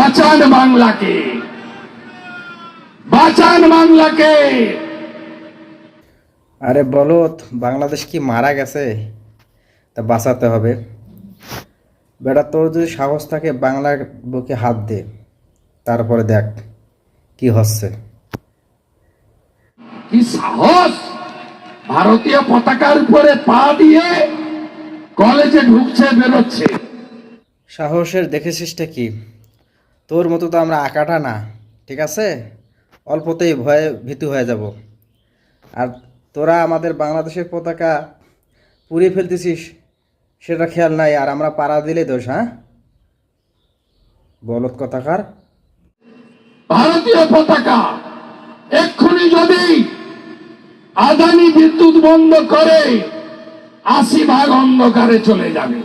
বাঁচান বাংলাকে। বাঁচান বাংলাকে। আরে বলো বাংলাদেশ কি মারা গেছে? তা বাঁচাতে হবে। বেটা তোর যদি সাহস থাকে বাংলার বুকে হাত দে। তারপরে দেখ কি হচ্ছে। কি সাহস? ভারতীয় পতাকার উপরে পা দিয়ে কলেজে ঢুকছে বেরোচ্ছে। সাহসের দেখেছিসটা কি? তোর মতো তো আমরা আঁকাটা না ঠিক আছে? অল্পতেই ভয়ে ভীতু হয়ে যাব। আর তোরা আমাদের বাংলাদেশের পতাকা পুড়িয়ে ফেলতেছিস সেটা খেয়াল নাই আর আমরা পাড়া দিলে দোষ হ্যাঁ? বলত কথাকার ভারতীয় পতাকা এক্ষুনি যদি আদানি বিদ্যুৎ বন্ধ করে আশি ভাগ অন্ধকারে চলে যাবে।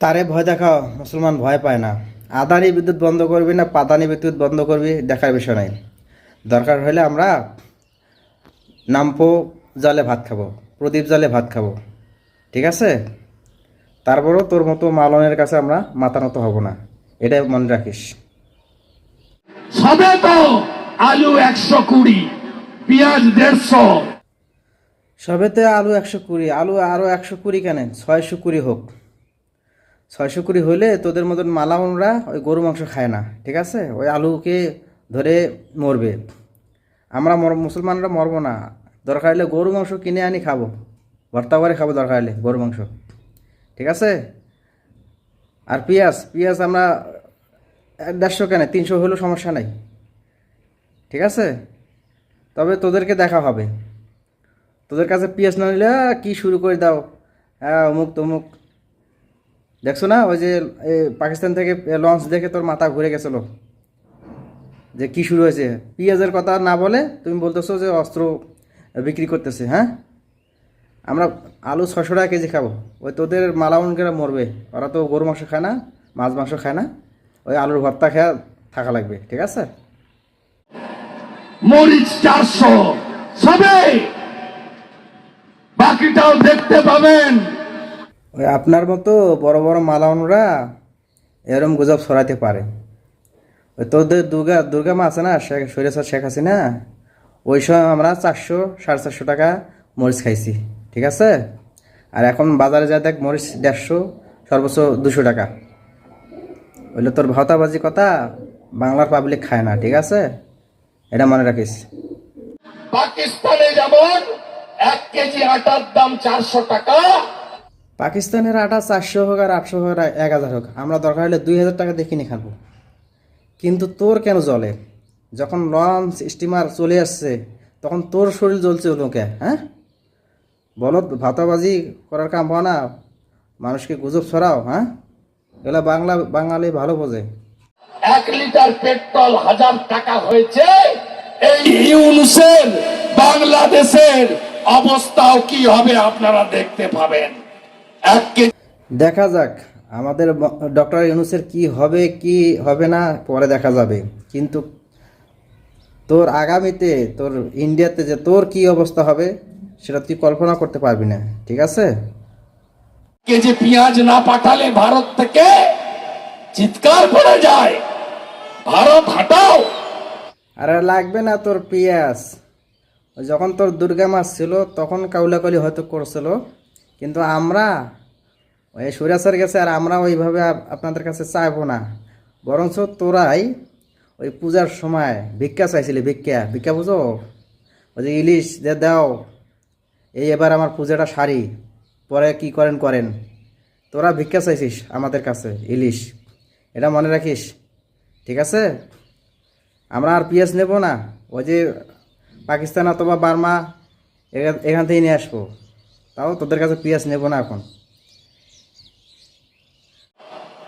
তারে ভয় দেখাও মুসলমান ভয় পায় না। আদানি বিদ্যুৎ বন্ধ করবি না পাদানি বিদ্যুৎ বন্ধ করবি দেখার বিষয় নাই। দরকার হলে আমরা নামপো জালে ভাত খাব প্রদীপ জালে ভাত খাব। ঠিক আছে? তারপরও তোর মতো মালনের কাছে আমরা মাথা নত হব না। এটাই মনে রাখিস। সবে তো আলু একশো কুড়ি পেঁয়াজ দেড়শো। সবেতে আলু একশো কুড়ি আলু আরও একশো কুড়ি কেন ছয়শো কুড়ি হোক। ছয়শো কুড়ি হলে তোদের মতন মালামনরা ওই গরু মাংস খায় না, ঠিক আছে? ওই আলুকে ধরে মরবে। আমরা মর মুসলমানরা মরবো না। দরকার হলে গরু মাংস কিনে আনি খাব। ভর্তা করে খাব দরকার হলে গরু মাংস, ঠিক আছে? আর পেঁয়াজ পেঁয়াজ আমরা দেড়শো কেন, তিনশো হলেও সমস্যা নাই, ঠিক আছে? তবে তোদেরকে দেখা হবে। তোদের কাছে পিএস না নিলে কি শুরু করে দাও? হ্যাঁ অমুক তমুক। দেখছ না? ওই যে পাকিস্তান থেকে লঞ্চ দেখে তোর মাথা ঘুরে গেছিল যে কি শুরু হয়েছে? পিঁয়াজের কথা না বলে তুমি বলতেছো যে অস্ত্র বিক্রি করতেছে হ্যাঁ? আমরা আলু ছশো টাকা কেজি খাব। ওই তোদের মালাউনকেরা মরবে। ওরা তো গরু মাংস খায় না, মাছ মাংস খায় না। ওই আলুর ভর্তা খেয়া থাকা লাগবে, ঠিক আছে? মরিচ চারশো। সবে! বাকিটাও দেখতে পাবেন। ওই আপনার মতো বড় বড় মালাউনরা এরম গুজব ছড়াতে পারে। ওই তোদের দুর্গা দুর্গা মা আছে না শেখ সৈরাসার শেখ হাসিনা, ওই সময় আমরা চারশো, সাড়ে চারশো টাকা মরিচ খাইছি, ঠিক আছে? আর এখন বাজারে যা দেখ মরিচ দেড়শো, সর্বোচ্চ দুশো টাকা। ওইলে তোর ভাওতাবাজি কথা বাংলার পাবলিক খায় না, ঠিক আছে? এটা মনে রাখিস। পাকিস্তানে যেমন এক কেজি আটার দাম চারশো টাকা পাকিস্তানের আটা চারশো হোক আর আটশো হোক আর এক হাজার হোক, আমরা দরকার হলে দুই হাজার টাকা দিয়ে কিনে খাব। কিন্তু তোর কেন জ্বলে? যখন লঞ্চ স্টিমার চলে আসছে, তখন তোর শরীর জ্বলছে লোকে হ্যাঁ? বলো, ভাতাবাজি করার কাম হয় না, মানুষকে গুজব ছড়াও হ্যাঁ? এগুলো বাংলা, বাঙালি ভালো বোঝে। এক লিটার পেট্রোল হাজার টাকা হয়েছে, এই ইউনুসের বাংলাদেশের অবস্থাও কি হবে আপনারা দেখতে পাবেন। এক কেজি দেখা যাক আমাদের ডক্টর ইউনুসের কি হবে কি হবে না পরে দেখা যাবে। কিন্তু তোর আগামীতে তোর ইন্ডিয়াতে যে তোর কি অবস্থা হবে সেটা তুই কল্পনা করতে পারবি না ঠিক আছে? কেজি পেঁয়াজ না পাঠালে ভারত থেকে চিৎকার করে যায় ভারত হাটাও। আরে লাগবে না তোর পেঁয়াজ। যখন তোর দুর্গা মাস ছিল তখন কাউলাকালি হয়তো করছিল। কিন্তু আমরা, ওই সৈরাচার কাছে আর আমরা ওইভাবে আপনাদের কাছে চাইব না। বরঞ্চ তোরাই ওই পূজার সময় ভিক্ষা চাইছিলি, ভিক্ষা। ভিক্ষা বুঝো? ওই যে ইলিশ যে দাও, এই এবার আমার পূজাটা সারি। পরে কি করেন করেন। তোরা ভিক্ষা চাইছিস আমাদের কাছে, ইলিশ। এটা মনে রাখিস, ঠিক আছে? আমরা আর পিএস নেব না। ওই যে পাকিস্তান অথবা বার্মা এখান থেকে নিয়ে আসব। তাও তোদের কাছে পিএস নেব না এখন।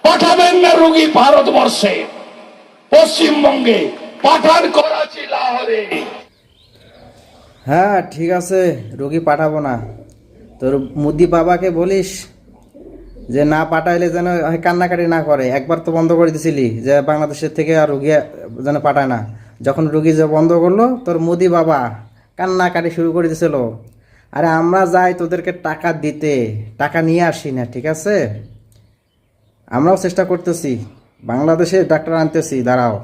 পাঠাবেন না রুগী ভারতবর্ষে। পশ্চিমবঙ্গে পাঠান করাচি লাহোরে। হ্যাঁ ঠিক আছে রোগী পাঠাবো না। তোর মুদি বাবাকে বলিস যে না পাঠাইলে যেন কান্নাকাটি না করে। একবার তো বন্ধ করে দিছিলি যে বাংলাদেশের থেকে আর রুগী যেন পাঠায় না। যখন রুগী যে বন্ধ করল তোর মুদি বাবা কান্নাকাটি শুরু করে দিছিল। আরে আমরা যাই তোদেরকে টাকা দিতে। টাকা নিয়ে আসি না, ঠিক আছে? আমরাও চেষ্টা করতেছি। বাংলাদেশে ডাক্তার আনতেছি, দাঁড়াও।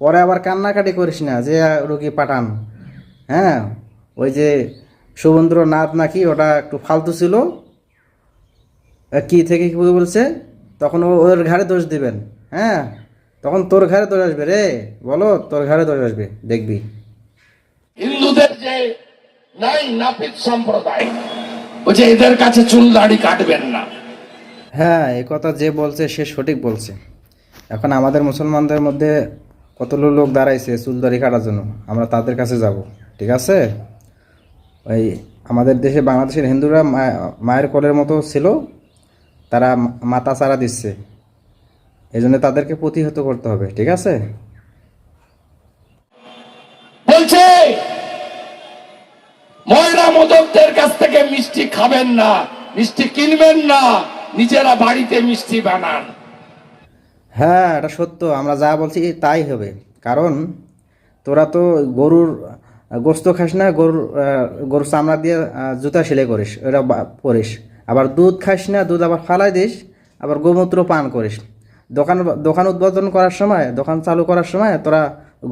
পরে আবার কান্নাকাটি করিস না যে রুগী পাঠান। হ্যাঁ ওই যে সুবন্দ্রনাথ নাকি, ওটা একটু ফালতু ছিল। কি থেকে কি বলছে? তখন ওর ঘাড়ে দোষ দিবেন। হ্যাঁ তখন তোর ঘাড়ে দোষ আসবে রে। বলো, তোর ঘাড়ে দোষ আসবে, দেখবি। নাই নাপিত সম্প্রদায়। ওই এদের কাছে চুল দাড়ি কাটবেন না। হ্যাঁ এই কথা যে বলছে সে সঠিক বলছে। এখন আমাদের মুসলমানদের মধ্যে কতগুলো লোক দাঁড়াইছে চুল দাড়ি কাটার জন্য? আমরা তাদের কাছে যাব ঠিক আছে? ওই আমাদের দেশে বাংলাদেশের হিন্দুরা মায়ের কোলের মতো ছিল তারা মা- মাথা চারা দিচ্ছে। এই জন্য তাদেরকে প্রতিহত করতে হবে ঠিক আছে? বলছে ময়রা মোদকদের কাছ থেকে মিষ্টি খাবেন না, মিষ্টি কিনবেন না, নিজেরা বাড়িতে মিষ্টি বানান। হ্যাঁ এটা সত্য, আমরা যা বলছি তাই হবে। কারণ তোরা তো গরুর, গোস্ত খাস না, গরুর গরুর চামড়া দিয়ে জুতা সেলাই করিস ওটা পরিস। আবার দুধ খাস না, দুধ আবার ফালাই দিস, আবার গোমূত্র পান করিস। দোকান দোকান উদ্বোধন করার সময়, দোকান চালু করার সময় তোরা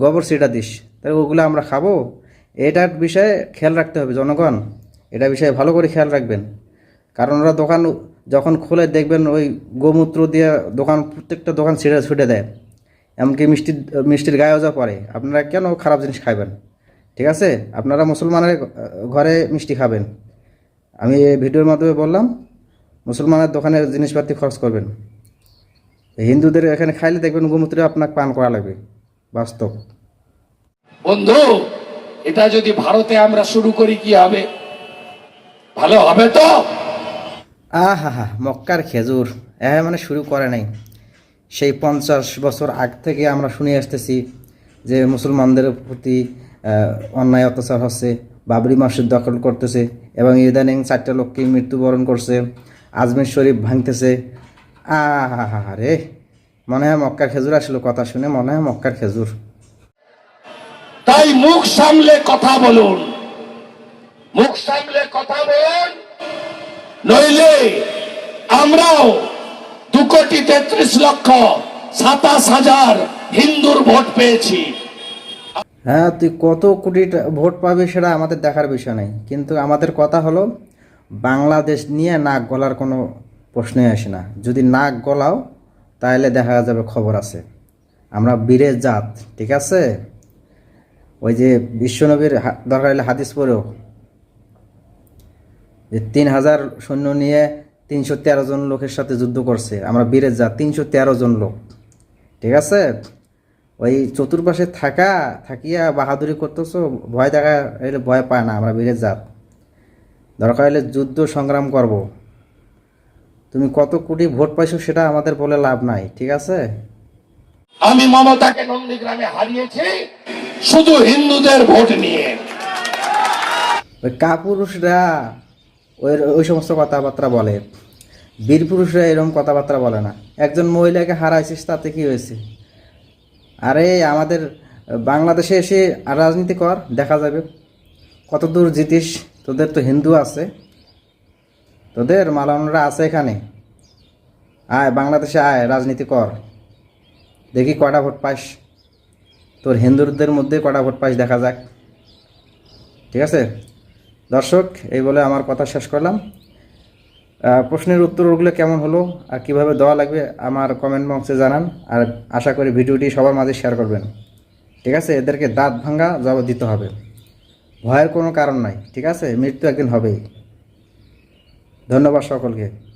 গোবর সিটা দিস। তাহলে ওগুলো আমরা খাব এটার বিষয়ে খেয়াল রাখতে হবে, জনগণ। এটা বিষয়ে ভালো করে খেয়াল রাখবেন। কারণ ওরা দোকান যখন খুলে দেখবেন ওই গোমূত্র দিয়ে দোকান, প্রত্যেকটা দোকান ছিঁড়ে, ছুটে দেয়। এমনকি মিষ্টি, মিষ্টির গায়েও যা পড়ে। আপনারা কেন খারাপ জিনিস খাবেন ঠিক আছে? আপনারা মুসলমানের ঘরে মিষ্টি খাবেন। আমি এই ভিডিওর মাধ্যমে বললাম, মুসলমানের দোকানে জিনিসপাতি খরচ করবেন। হিন্দুদের এখানে খাইলে দেখবেন গোমূত্রে আপনাকে পান করা লাগবে। বাস্তব। বন্ধু এটা যদি ভারতে আমরা শুরু করি, কি হবে? ভালো হবে তো? আহা হা মক্কার খেজুর। হ্যাঁ মানে শুরু করে নাই। সেই পঞ্চাশ বছর আগ থেকে আমরা শুনে আসতেছি যে মুসলমানদের প্রতি অন্যায় অত্যাচার হচ্ছে, বাবরি মসজিদ দখল করতেছে, এবং ইদানিং চারটা লোককে মৃত্যুবরণ করছে, আজমির শরীফ ভাঙতেছে। আহা হা হা রে, মনে হয় মক্কার খেজুর আসলো, কথা শুনে মনে হয় মক্কার খেজুর। তাই মুখ সামলে কথা বলুন। মুখ সামলে কথা বলুন। নইলে আমরাও দু কোটি তেত্রিশ লক্ষ সাতাশ হাজার হিন্দুর ভোট পেয়েছি। হ্যাঁ তুই কত কোটি ভোট পাবি সেটা আমাদের দেখার বিষয় নেই। কিন্তু আমাদের কথা হলো, বাংলাদেশ নিয়ে নাক গলার কোনো প্রশ্নই আসে না। যদি নাক গলাও তাহলে দেখা যাবে খবর আছে। আমরা বীরের জাত, ঠিক আছে? ওই যে বিশ্বনবীর দরকার হলে হাদিস পড়েও। যে তিন হাজার সৈন্য নিয়ে তিনশো তেরো জন লোকের সাথে যুদ্ধ করছে। আমরা বীরের জাত, তিনশো তেরো জন লোক। ঠিক আছে? ওই চতুর্পাশে থাকা, থাকিয়া বাহাদুরি করতেছো, ভয় দেখা এলে ভয় পায় না, আমরা বীরের জাত। দরকার হলে যুদ্ধ সংগ্রাম করব। তুমি কত কোটি ভোট পাইছো সেটা আমাদের বলে লাভ নাই, ঠিক আছে? আমি মমতাকে নন্দীগ্রামে হারিয়েছি। শুধু হিন্দুদের ভোট নিয়ে। ওই কাপুরুষরা ওই ওই সমস্ত কথাবার্তা বলে। বীর পুরুষরা এরকম কথাবার্তা বলে না। একজন মহিলাকে হারাইছিস, তাতে কি হয়েছে? আরে, আমাদের বাংলাদেশে এসে রাজনীতি কর, দেখা যাবে। কত দূর জিতিস, তোদের তো হিন্দু আছে। তোদের মালানরা আছে এখানে। আয়, বাংলাদেশে আয়, রাজনীতি কর। দেখি কটা ভোট পাস তোর হিন্দুদের মধ্যে কটা ভোট পাস দেখা যাক। ঠিক আছে? দর্শক, এই বলে আমার কথা শেষ করলাম। প্রশ্নের উত্তরগুলো কেমন হলো আর কীভাবে দেওয়া লাগবে আমার কমেন্ট বক্সে জানান আর আশা করি ভিডিওটি সবার মাঝে শেয়ার করবেন। ঠিক আছে? এদেরকে দাঁত ভাঙ্গা জবাব দিতে হবে। ভয়ের কোনো কারণ নাই। ঠিক আছে? মৃত্যু একদিন হবেই। ধন্যবাদ সকলকে।